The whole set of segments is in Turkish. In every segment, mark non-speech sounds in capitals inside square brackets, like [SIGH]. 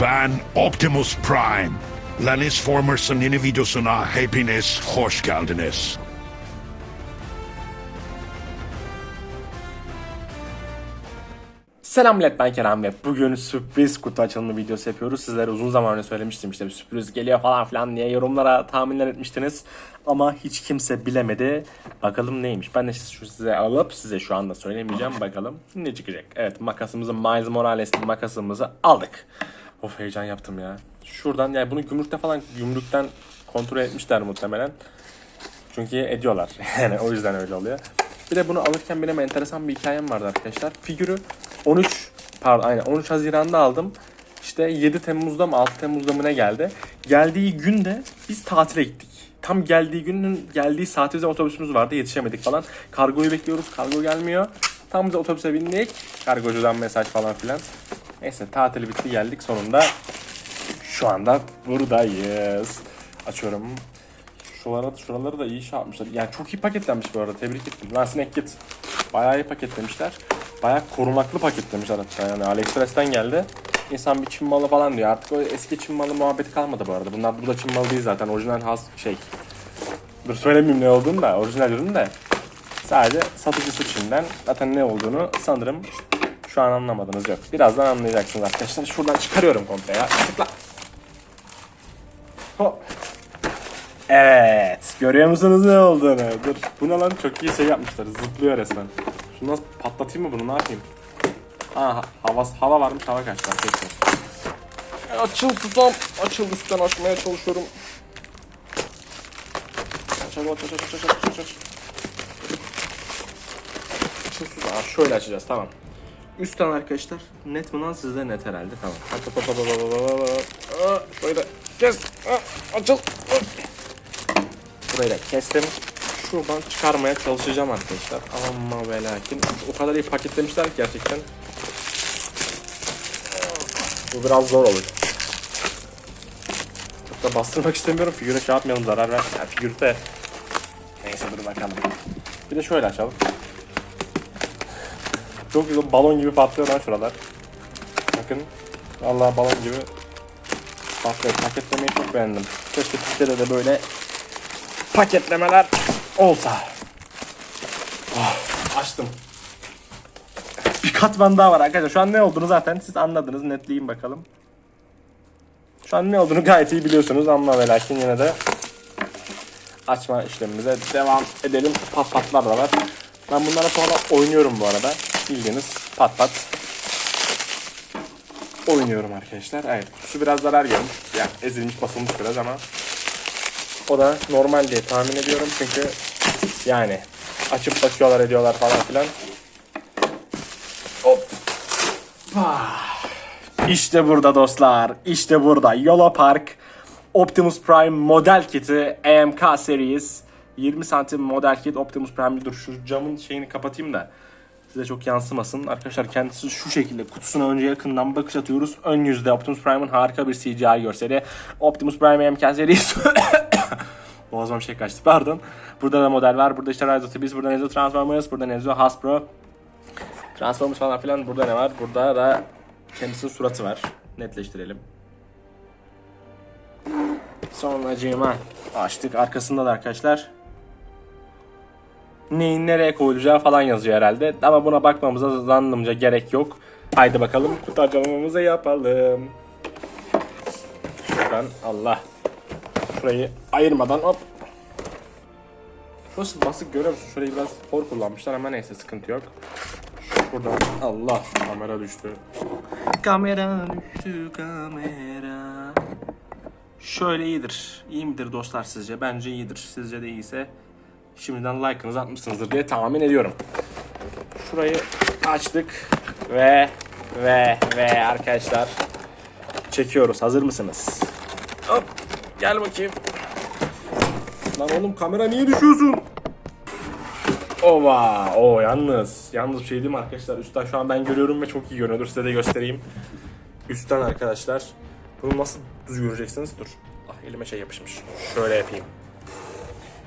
Ben Optimus Prime. Lennis Formers'ın yeni videosuna hepiniz hoş geldiniz. Selam millet ben Kerem ve bugün sürpriz kutu açılımı videosu yapıyoruz. Sizlere uzun zaman önce söylemiştim işte bir sürpriz geliyor falan filan diye yorumlara tahminler etmiştiniz. Ama hiç kimse bilemedi. Bakalım neymiş. Ben de size alıp size şu anda söylemeyeceğim. Bakalım ne çıkacak. Evet makasımızı Miles Morales'in makasımızı aldık. Of heyecan yaptım ya. Şuradan yani bunu gümrükte falan gümrükten kontrol etmişler muhtemelen. Çünkü ediyorlar. [LAUGHS] Yani o yüzden öyle oluyor. Bir de bunu alırken benim enteresan bir hikayem vardı arkadaşlar. Figürü 13 pardon aynen 13 Haziran'da aldım. İşte 7 Temmuz'da mı 6 Temmuz'da mı ne geldi? Geldiği günde biz tatile gittik. Tam geldiği günün geldiği saat bize otobüsümüz vardı yetişemedik falan. Kargoyu bekliyoruz kargo gelmiyor. Tam bize otobüse bindik. Kargocudan mesaj falan filan. Neyse tatili bitti geldik sonunda. Şu anda buradayız. Açıyorum. Şuralara, şuraları da iyi şey yapmışlar. Yani çok iyi paketlenmiş bu arada. Tebrik ettim. Lan Snake Kit. Bayağı iyi paketlemişler. Bayağı korunaklı paketlemişler hatta. Yani AliExpress'ten geldi. İnsan bir Çin malı falan diyor. Artık o eski Çin malı muhabbeti kalmadı bu arada. Bunlar burada Çin malı değil zaten. Orijinal has şey. Dur söylemeyeyim ne olduğunu da. Orijinal ürün de. Sadece satıcısı Çin'den. Zaten ne olduğunu sanırım şu an anlamadınız yok. Birazdan anlayacaksınız arkadaşlar. Şuradan çıkarıyorum komple ya. Tıkla. Hop. Evet. Görüyor musunuz ne olduğunu? Dur. Bu ne lan? Çok iyi şey yapmışlar. Zıplıyor resmen. Şunu nasıl patlatayım mı bunu? Ne yapayım? Aha. Hava, hava varmış. Hava kaçtı arkadaşlar. Açıl tutam. Açıl üstten açmaya çalışıyorum. Aç aç aç aç aç aç aç aç. Şöyle açacağız. Tamam. Üstten arkadaşlar. Net mi lan sizde net herhalde tamam. Hop, hop, hop, hop, hop, hop, hop, Şöyle kes. Açıl. Burayı da kestim. Şuradan çıkarmaya çalışacağım arkadaşlar. Ama ve lakin o kadar iyi paketlemişler ki gerçekten. Bu biraz zor olur. Çok da bastırmak istemiyorum. Figüre şey yapmayalım zarar ver. Yani figürte Neyse dur bakalım. Bir de şöyle açalım. Çok güzel balon gibi patlıyor lan şuralar. Bakın. Vallahi balon gibi patlıyor. Paketlemeyi çok beğendim. Keşke Türkiye'de de böyle paketlemeler olsa. Oh, açtım. Bir katman daha var arkadaşlar. Şu an ne olduğunu zaten siz anladınız. Netleyin bakalım. Şu an ne olduğunu gayet iyi biliyorsunuz ama ve lakin yine de açma işlemimize devam edelim. Pat patlar da var. Ben bunlara sonra oynuyorum bu arada. Bildiğiniz pat pat oynuyorum arkadaşlar. Evet kutusu biraz zarar görmüş. Yani ezilmiş basılmış biraz ama o da normal diye tahmin ediyorum çünkü yani açıp bakıyorlar ediyorlar falan filan. Hop. İşte burada dostlar. İşte burada. Yola Park Optimus Prime model kiti AMK Series 20 santim model kit Optimus Prime. Dur şu camın şeyini kapatayım da size çok yansımasın. Arkadaşlar kendisi şu şekilde kutusuna önce yakından bakış atıyoruz. Ön yüzde Optimus Prime'ın harika bir CGI görseli. Optimus Prime AMK Series [COUGHS] Boğazıma bir şey kaçtı pardon. Burada da model var. Burada işte Rise of Beast, burada Nezo Transformers, burada Nezo Hasbro. Transformers falan filan. Burada ne var? Burada da kendisinin suratı var. Netleştirelim. Sonracığıma açtık. Arkasında da arkadaşlar neyin nereye koyulacağı falan yazıyor herhalde. Ama buna bakmamıza zannımca gerek yok. Haydi bakalım kutu açılımımızı yapalım. Şuradan Allah. Şurayı ayırmadan hop. Burası basık görüyor musun? Şurayı biraz hor kullanmışlar ama neyse sıkıntı yok. Buradan Allah kamera düştü. Kamera düştü kamera. Şöyle iyidir. İyi midir dostlar sizce? Bence iyidir. Sizce de iyiyse şimdiden like'ınızı atmışsınızdır diye tahmin ediyorum. Şurayı açtık ve ve ve arkadaşlar çekiyoruz. Hazır mısınız? Hop gel bakayım. Lan oğlum kamera niye düşüyorsun? Ova, o yalnız. Yalnız bir şey diyeyim arkadaşlar? Üstten şu an ben görüyorum ve çok iyi görünüyor. Size de göstereyim. Üstten arkadaşlar. Bunu nasıl düz göreceksiniz? Dur. Ah elime şey yapışmış. Şöyle yapayım.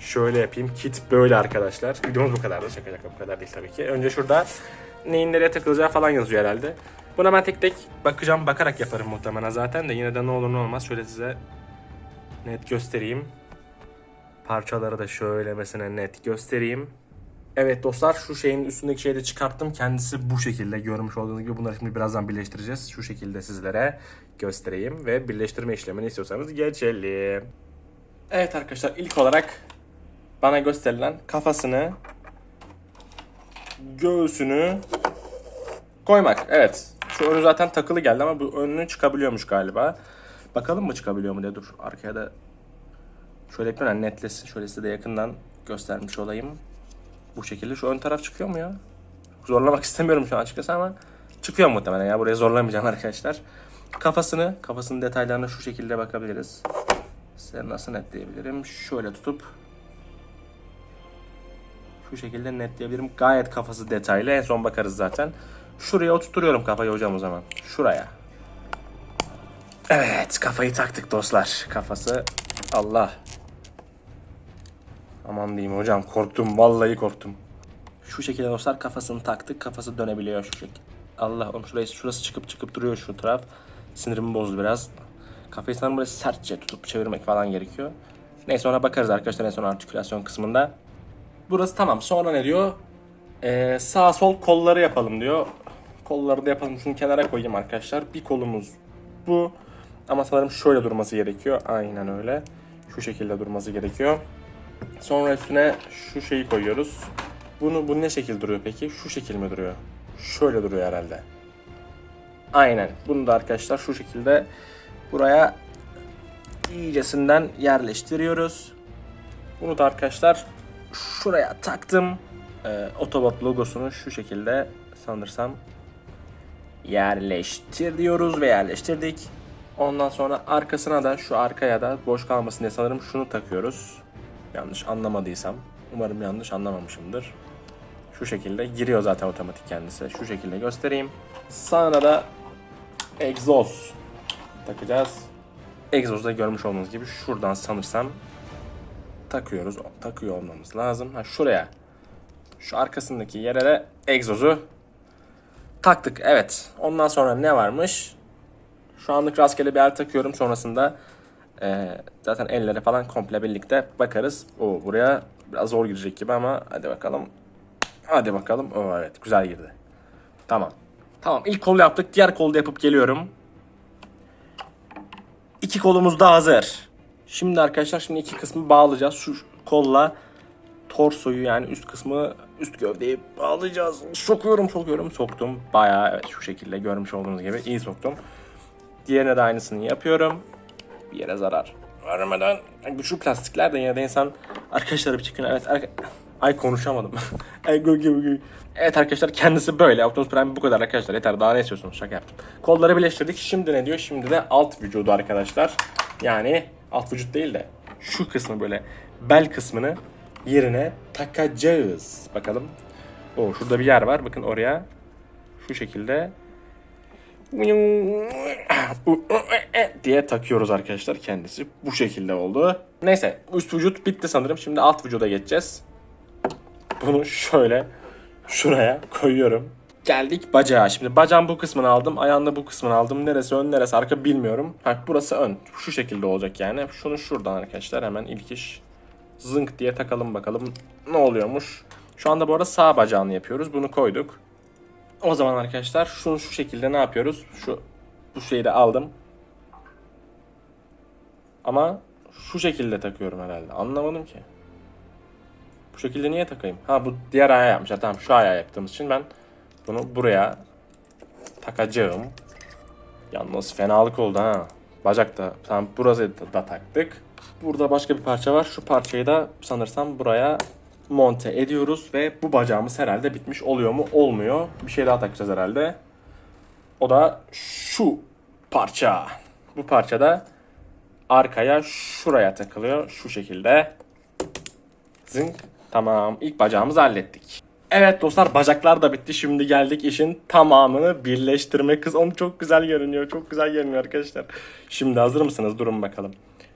Şöyle yapayım. Kit böyle arkadaşlar. Videomuz bu kadar da şaka şaka bu kadar değil tabii ki. Önce şurada neyin nereye takılacağı falan yazıyor herhalde. Buna ben tek tek bakacağım. Bakarak yaparım muhtemelen zaten de. Yine de ne olur ne olmaz. Şöyle size net göstereyim. Parçaları da şöyle mesela net göstereyim. Evet dostlar şu şeyin üstündeki şeyi de çıkarttım. Kendisi bu şekilde görmüş olduğunuz gibi bunları şimdi birazdan birleştireceğiz. Şu şekilde sizlere göstereyim ve birleştirme işlemini istiyorsanız geçelim. Evet arkadaşlar ilk olarak bana gösterilen kafasını göğsünü koymak. Evet. Şu önü zaten takılı geldi ama bu önünü çıkabiliyormuş galiba. Bakalım mı çıkabiliyor mu diye dur. Arkaya da şöyle yapayım netlesin. Şöyle size de yakından göstermiş olayım. Bu şekilde. Şu ön taraf çıkıyor mu ya? Zorlamak [LAUGHS] istemiyorum şu an açıkçası ama çıkıyor muhtemelen ya. Buraya zorlamayacağım arkadaşlar. Kafasını, kafasının detaylarına şu şekilde bakabiliriz. Size nasıl netleyebilirim? Şöyle tutup şu şekilde netleyebilirim. Gayet kafası detaylı. En son bakarız zaten. Şuraya oturtuyorum kafayı hocam o zaman. Şuraya. Evet kafayı taktık dostlar. Kafası Allah. Aman diyeyim hocam korktum. Vallahi korktum. Şu şekilde dostlar kafasını taktık. Kafası dönebiliyor şu şekilde. Allah oğlum şurası, şurası çıkıp çıkıp duruyor şu taraf. Sinirimi bozdu biraz. Kafayı sanırım böyle sertçe tutup çevirmek falan gerekiyor. Neyse ona bakarız arkadaşlar en son artikülasyon kısmında. Burası tamam. Sonra ne diyor? Ee, sağ sol kolları yapalım diyor. Kolları da yapalım. Şunu kenara koyayım arkadaşlar. Bir kolumuz bu. Ama sanırım şöyle durması gerekiyor. Aynen öyle. Şu şekilde durması gerekiyor. Sonra üstüne şu şeyi koyuyoruz. Bunu bu ne şekil duruyor peki? Şu şekil mi duruyor? Şöyle duruyor herhalde. Aynen. Bunu da arkadaşlar şu şekilde buraya iyicesinden yerleştiriyoruz. Bunu da arkadaşlar şuraya taktım. Ee, Otobot logosunu şu şekilde sanırsam yerleştir diyoruz ve yerleştirdik. Ondan sonra arkasına da şu arkaya da boş kalmasın diye sanırım şunu takıyoruz. Yanlış anlamadıysam. Umarım yanlış anlamamışımdır. Şu şekilde giriyor zaten otomatik kendisi. Şu şekilde göstereyim. Sağına da egzoz takacağız. Egzozda görmüş olduğunuz gibi şuradan sanırsam takıyoruz. Takıyor olmamız lazım. Ha şuraya. Şu arkasındaki yere de egzozu taktık. Evet. Ondan sonra ne varmış? Şu anlık rastgele bir yer takıyorum. Sonrasında eee, zaten ellere falan komple birlikte bakarız. O buraya biraz zor girecek gibi ama hadi bakalım. Hadi bakalım. O evet güzel girdi. Tamam. Tamam ilk kolu yaptık. Diğer kolu da yapıp geliyorum. İki kolumuz da hazır. Şimdi arkadaşlar şimdi iki kısmı bağlayacağız. Şu kolla torsoyu yani üst kısmı üst gövdeyi bağlayacağız. Sokuyorum sokuyorum soktum. Bayağı evet şu şekilde görmüş olduğunuz gibi iyi soktum. Diğerine de aynısını yapıyorum. Bir yere zarar vermeden. Güçlü plastikler de yine de insan arkadaşlar bir çıkın. Evet arka- Ay konuşamadım. [LAUGHS] Evet arkadaşlar kendisi böyle. Optimus Prime bu kadar arkadaşlar. Yeter daha ne istiyorsunuz? Şaka yaptım. Kolları birleştirdik. Şimdi ne diyor? Şimdi de alt vücudu arkadaşlar. Yani alt vücut değil de şu kısmı böyle bel kısmını yerine takacağız. Bakalım. O şurada bir yer var. Bakın oraya şu şekilde diye takıyoruz arkadaşlar kendisi. Bu şekilde oldu. Neyse üst vücut bitti sanırım. Şimdi alt vücuda geçeceğiz. Bunu şöyle şuraya koyuyorum. Geldik bacağa. Şimdi bacağın bu kısmını aldım. Ayağında bu kısmını aldım. Neresi ön neresi arka bilmiyorum. Ha, burası ön. Şu şekilde olacak yani. Şunu şuradan arkadaşlar hemen ilk iş zınk diye takalım bakalım ne oluyormuş. Şu anda bu arada sağ bacağını yapıyoruz. Bunu koyduk. O zaman arkadaşlar şunu şu şekilde ne yapıyoruz? Şu bu şeyi de aldım. Ama şu şekilde takıyorum herhalde. Anlamadım ki. Bu şekilde niye takayım? Ha bu diğer ayağı yapmışlar. Tamam şu ayağı yaptığımız için ben bunu buraya takacağım. Yalnız fenalık oldu ha. Bacak da tamam burası da, taktık. Burada başka bir parça var. Şu parçayı da sanırsam buraya monte ediyoruz ve bu bacağımız herhalde bitmiş oluyor mu? Olmuyor. Bir şey daha takacağız herhalde. O da şu parça. Bu parça da arkaya şuraya takılıyor. Şu şekilde. Zınk. Tamam. İlk bacağımızı hallettik. Evet dostlar bacaklar da bitti. Şimdi geldik işin tamamını birleştirme kız. Onu çok güzel görünüyor. Çok güzel görünüyor arkadaşlar. Şimdi hazır mısınız? Durun bakalım.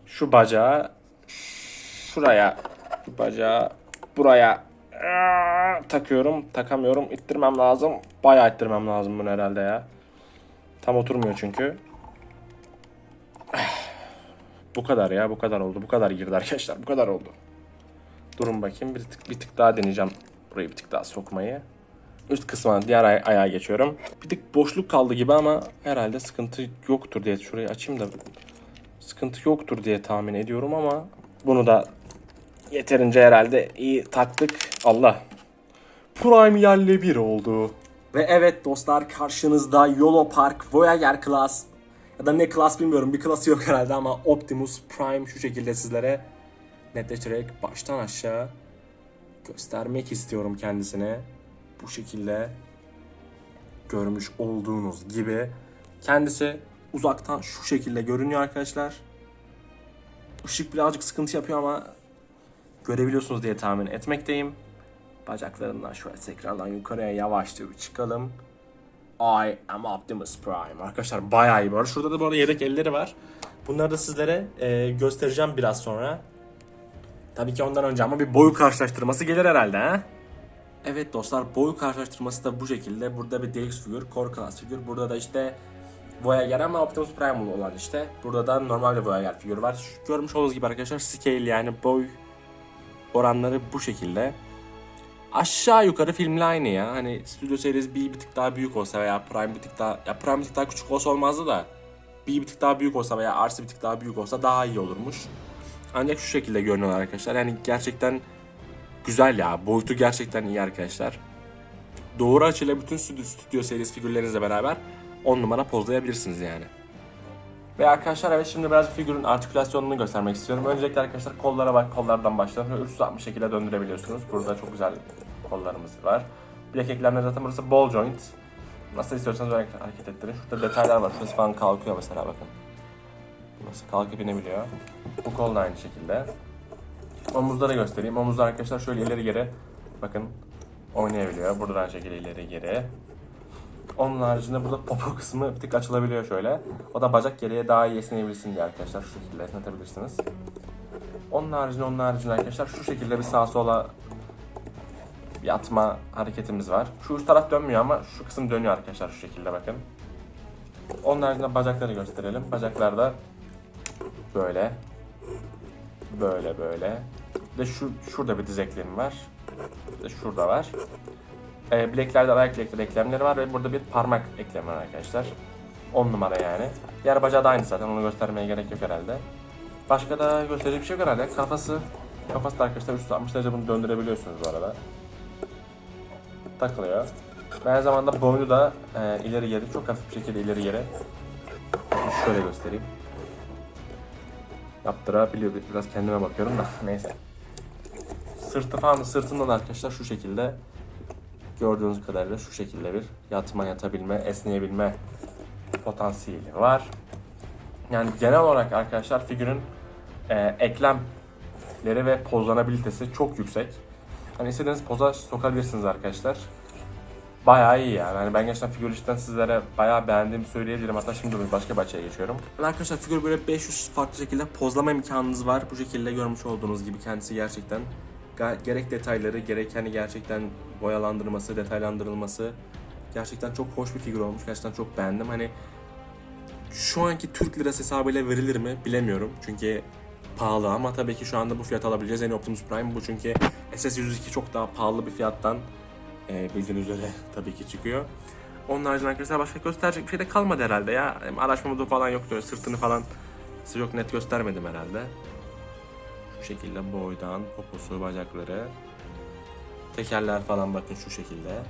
Şu bacağı şuraya şu bacağı buraya takıyorum. Takamıyorum. İttirmem lazım. Bayağı ittirmem lazım bunu herhalde ya. Tam oturmuyor çünkü. [SIGHS] Bu kadar ya bu kadar oldu. Bu kadar girdi arkadaşlar. Bu kadar oldu. Durun bakayım bir tık bir tık daha deneyeceğim. Burayı bir tık daha sokmayı. Üst kısmına diğer ay- ayağa geçiyorum. Bir tık boşluk kaldı gibi ama herhalde sıkıntı yoktur diye şurayı açayım da sıkıntı yoktur diye tahmin ediyorum ama bunu da yeterince herhalde iyi taktık. Allah. Prime yerle bir oldu. Ve evet dostlar karşınızda Yolo Park Voyager Class ya da ne class bilmiyorum bir klası yok herhalde ama Optimus Prime şu şekilde sizlere netleştirerek baştan aşağı göstermek istiyorum kendisine. Bu şekilde görmüş olduğunuz gibi kendisi uzaktan şu şekilde görünüyor arkadaşlar. Işık birazcık sıkıntı yapıyor ama görebiliyorsunuz diye tahmin etmekteyim. Bacaklarından şöyle tekrardan yukarıya yavaşça bir çıkalım. I am Optimus Prime. Arkadaşlar bayağı iyi arada. Şurada da arada yedek elleri var. Bunları da sizlere e, göstereceğim biraz sonra. Tabii ki ondan önce ama bir boyu karşılaştırması gelir herhalde ha? Evet dostlar boyu karşılaştırması da bu şekilde. Burada bir DX figür, Core Class figür. Burada da işte Voyager ama Optimus Prime olan işte. Burada da normal bir Voyager figür var. Şu görmüş olduğunuz gibi arkadaşlar scale yani boy oranları bu şekilde. Aşağı yukarı filmle aynı ya. Hani Studio Series B bir tık daha büyük olsa veya Prime bir tık daha ya Prime bir tık daha küçük olsa olmazdı da B bir tık daha büyük olsa veya RC bir tık daha büyük olsa daha iyi olurmuş. Ancak şu şekilde görünüyorlar arkadaşlar. Yani gerçekten güzel ya. Boyutu gerçekten iyi arkadaşlar. Doğru açıyla bütün Studio Series figürlerinizle beraber 10 numara pozlayabilirsiniz yani. Ve arkadaşlar evet şimdi biraz figürün artikülasyonunu göstermek istiyorum. Öncelikle arkadaşlar kollara bak, kollardan başlayalım. Şöyle 360 şekilde döndürebiliyorsunuz. Burada çok güzel kollarımız var. Bilek eklemleri zaten burası ball joint. Nasıl istiyorsanız öyle hareket ettirin. Şurada detaylar var. Şurası falan kalkıyor mesela bakın. Burası kalkıp inebiliyor. Bu kol da aynı şekilde. Omuzları göstereyim. Omuzlar arkadaşlar şöyle ileri geri bakın oynayabiliyor. Burada da aynı şekilde ileri geri. Onun haricinde burada popo kısmı bir tık açılabiliyor şöyle. O da bacak geriye daha iyi esneyebilsin diye arkadaşlar şu şekilde esnetebilirsiniz. Onun haricinde onun haricinde arkadaşlar şu şekilde bir sağa sola bir atma hareketimiz var. Şu üst taraf dönmüyor ama şu kısım dönüyor arkadaşlar şu şekilde bakın. Onun haricinde bacakları gösterelim. Bacaklarda böyle böyle böyle. De şu şurada bir diz var. De şurada var. E, bileklerde ayak bilekleri eklemleri var ve burada bir parmak eklemi var arkadaşlar. 10 numara yani. Diğer bacağı da aynı zaten onu göstermeye gerek yok herhalde. Başka da gösterecek bir şey yok herhalde. Kafası kafası da arkadaşlar 360 derece bunu döndürebiliyorsunuz bu arada. Takılıyor. Ve aynı zamanda boynu da e, ileri geri çok hafif bir şekilde ileri geri. Şöyle göstereyim. Yaptırabiliyor. Biraz kendime bakıyorum da neyse. Sırtı falan sırtında da arkadaşlar şu şekilde gördüğünüz kadarıyla şu şekilde bir yatma, yatabilme, esneyebilme potansiyeli var. Yani genel olarak arkadaşlar figürün e, eklemleri ve pozlanabilitesi çok yüksek. Hani istediğiniz poza sokabilirsiniz arkadaşlar. Bayağı iyi yani. yani ben gerçekten figürü cidden sizlere bayağı beğendiğimi söyleyebilirim. Hatta şimdi bir başka açıya geçiyorum. Arkadaşlar figür böyle 500 farklı şekilde pozlama imkanınız var. Bu şekilde görmüş olduğunuz gibi kendisi gerçekten gerek detayları gerek hani gerçekten boyalandırması, detaylandırılması gerçekten çok hoş bir figür olmuş. Gerçekten çok beğendim. Hani şu anki Türk lirası hesabıyla verilir mi bilemiyorum. Çünkü pahalı ama tabii ki şu anda bu fiyat alabileceğiz. En Optimus Prime bu çünkü SS102 çok daha pahalı bir fiyattan e, bildiğiniz üzere tabii ki çıkıyor. Onun haricinde arkadaşlar başka gösterecek bir şey de kalmadı herhalde ya. Hem araçma modu falan yoktu. Sırtını falan size çok net göstermedim herhalde. Şu şekilde boydan, poposu, bacakları. Tekerler falan bakın şu şekilde.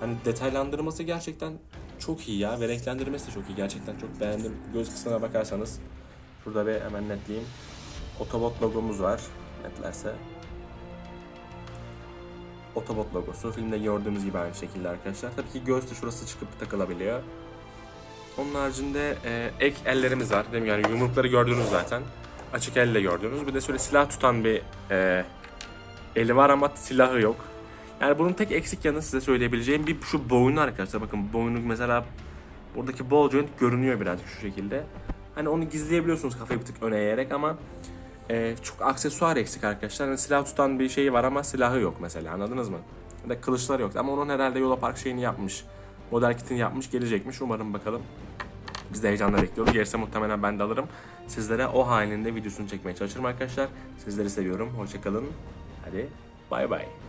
Hani detaylandırması gerçekten çok iyi ya ve renklendirmesi de çok iyi. Gerçekten çok beğendim. Göz kısmına bakarsanız şurada bir hemen netleyeyim. Otobot logomuz var. Netlerse. Otobot logosu. Filmde gördüğümüz gibi aynı şekilde arkadaşlar. Tabii ki göğüs de şurası çıkıp takılabiliyor. Onun haricinde e, ek ellerimiz var. Değil mi? Yani yumrukları gördünüz zaten. Açık elle gördünüz. Bir de şöyle silah tutan bir e, eli var ama silahı yok. Yani bunun tek eksik yanı size söyleyebileceğim bir şu boynu arkadaşlar. Bakın boynu mesela buradaki ball joint görünüyor birazcık şu şekilde. Hani onu gizleyebiliyorsunuz kafayı bir tık öne eğerek ama e, çok aksesuar eksik arkadaşlar. Hani silah tutan bir şeyi var ama silahı yok mesela anladınız mı? Ya da kılıçları yok ama onun herhalde Yola Park şeyini yapmış. Model kitini yapmış gelecekmiş umarım bakalım. Biz de heyecanla bekliyoruz. Gelirse muhtemelen ben de alırım. Sizlere o halinde videosunu çekmeye çalışırım arkadaşlar. Sizleri seviyorum. Hoşçakalın. Hadi bay bay.